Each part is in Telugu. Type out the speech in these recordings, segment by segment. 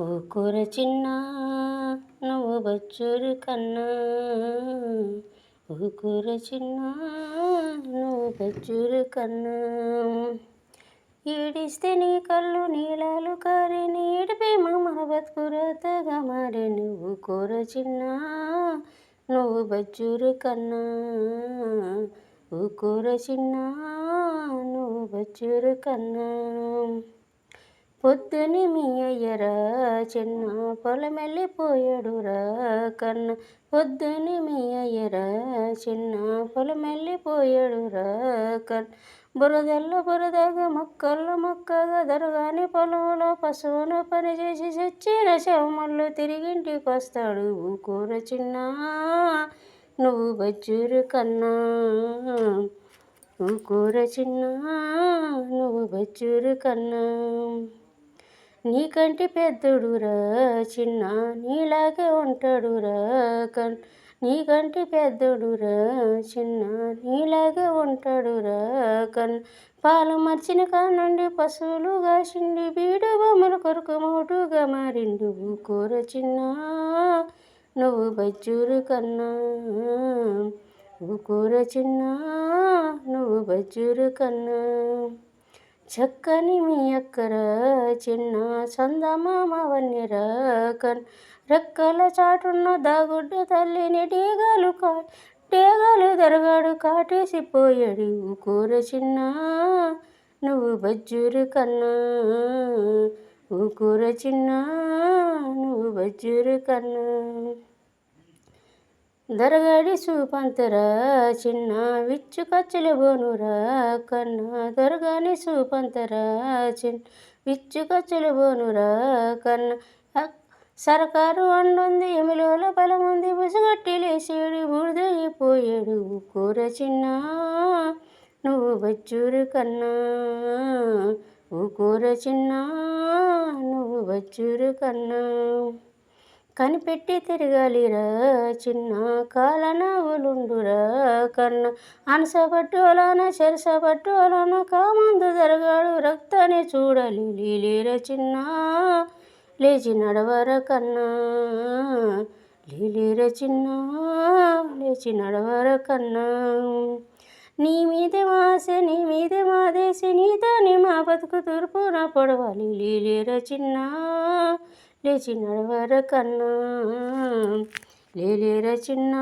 ఓ కూర చిన్న నువ్వు బచ్చూరు కన్నా. ఓ కూర చిన్న నువ్వు బచ్చూరు కన్నా. ఈడిస్తే నీ కళ్ళు నీలాలు కారి నీడిపి మన బతుకురతగా మారే. నువ్వు కూర చిన్న నువ్వు బజ్జూరు కన్నా. ఊ కూర చిన్న నువ్వు బజ్జూరు కన్నా. పొద్దుని మీ అయ్యరా చిన్న పొలమెళ్ళిపోయాడురా కన్న. పొద్దుని మీ అయ్యరా చిన్న పొలమెళ్ళిపోయాడురా కన్న. బురదల్లో బురదగా మొక్కల్లో మొక్కగా దొరగాని పొలంలో పశువును పనిచేసి చచ్చిన శవముళ్ళు తిరిగింటికి వస్తాడు కూర చిన్న. నువ్వు బజ్జూరు కన్నా. కూర చిన్న. నువ్వు బజ్జూరు కన్నా. నీకంటే పెద్దడురా చిన్న నీలాగే ఉంటాడురా కన్. నీకంటే పెద్దడురా చిన్న నీలాగే ఉంటాడురా కన్. పాలు మర్చిన కానుండి పశువులు కాసిండి బీడు బొమ్మల కొరకు మోటుగా మారిండు కూర చిన్న. నువ్వు బజ్జూరు కన్నా కూర చిన్న నువ్వు బజ్జూరు కన్నా. చక్కని మీ అక్కర చిన్న చందమామ వన్యరా కన్. రెక్కల చాటున్న దాగుడ్డ తల్లిని డేగలు కా డేగాలు దరగాడు కాటేసిపోయాడు. కూర చిన్న నువ్వు బజ్జూరు కన్నా. కూర చిన్న నువ్వు బజ్జూరు కన్నా. దరగడి సుపంతరా చిన్న విచ్చు కచ్చలు బోనురా కన్నా దొరగని సూపంతరా చిన్న విచ్చు కచ్చలు బోనురా కన్నా సరకారు అండుంది ఎమిలోల బలముంది బుసగట్టి లేచేడు బూడిదైపోయాడు కూర చిన్న నువ్వు బచ్చూరు కన్నా కూర చిన్న నువ్వు బచ్చూరు కన్నా. కనిపెట్టి తిరగాలిరా చిన్న కాలనావులుండురా కన్న అనసబట్టోలన చెరసబట్టోలన కామందు జరగాడు రక్తాన్ని చూడాలి. లీలేర చిన్న లేచి నడవర కన్నా. లీలేర చిన్న లేచి నడవర కన్నా. నీ మీదే మాసే నీ మీదే మాదేసి నీతోని మా బతుకు తూర్పున పొడవాలి. లీలేర చిన్న లేచి నడవర కన్నా లేలేర చిన్న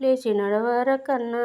లేచి నడవర కన్నా